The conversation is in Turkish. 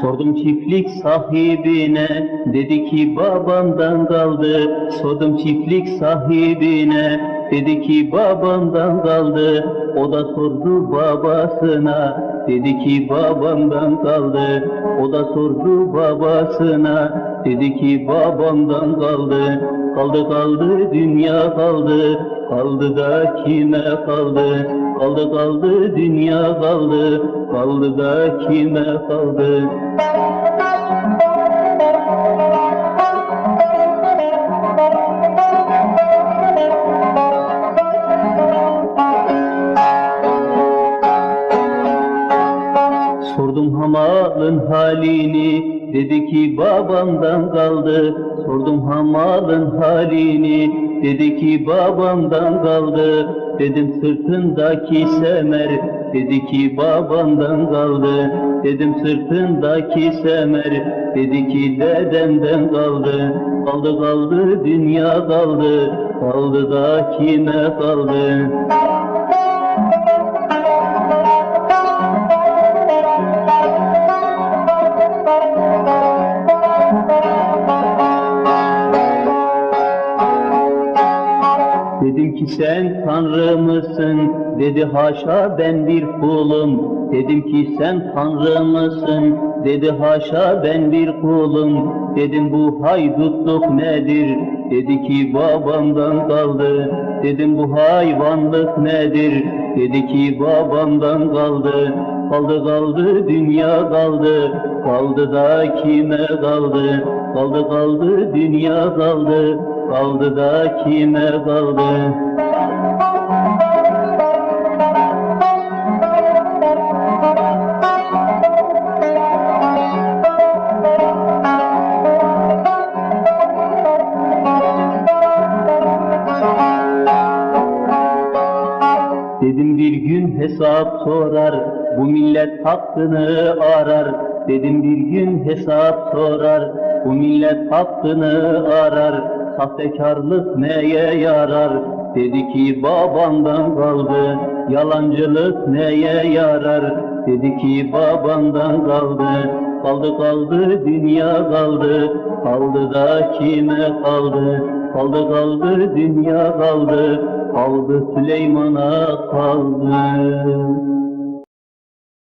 Sordum çiftlik sahibine, dedi ki babamdan kaldı. Sordum çiftlik sahibine, dedi ki babamdan kaldı. O da sordu babasına, dedi ki babamdan kaldı. O da sordu babasına, dedi ki babamdan kaldı. Kaldı kaldı dünya kaldı, kaldı da kime kaldı? Kaldı kaldı dünya kaldı, kaldı da kime kaldı? Hamalın halini, dedi ki babamdan kaldı. Sordum hamalın halini, dedi ki babamdan kaldı. Dedim sırtındaki semer, dedi ki babamdan kaldı. Dedim sırtındaki semer, dedi ki dedemden kaldı. Kaldı kaldı dünya kaldı, kaldı da kime kaldı? Dedim ki sen Tanrı mısın? Dedi haşa ben bir kulum. Dedim ki sen Tanrı mısın? Dedi haşa ben bir kulum. Dedim bu haydutluk nedir? Dedi ki babamdan kaldı. Dedim bu hayvanlık nedir? Dedi ki babamdan kaldı. Kaldı kaldı dünya kaldı. Kaldı da kime kaldı? Kaldı kaldı dünya kaldı. Kaldı da kime kaldı? Dedim bir gün hesap sorar, bu millet hakkını arar. Dedim bir gün hesap sorar, bu millet hakkını arar. Sahtekarlık neye yarar? Dedi ki babandan kaldı, yalancılık neye yarar? Dedi ki babandan kaldı, kaldı kaldı dünya kaldı, kaldı da kime kaldı? Kaldı kaldı dünya kaldı, kaldı Süleyman'a kaldı.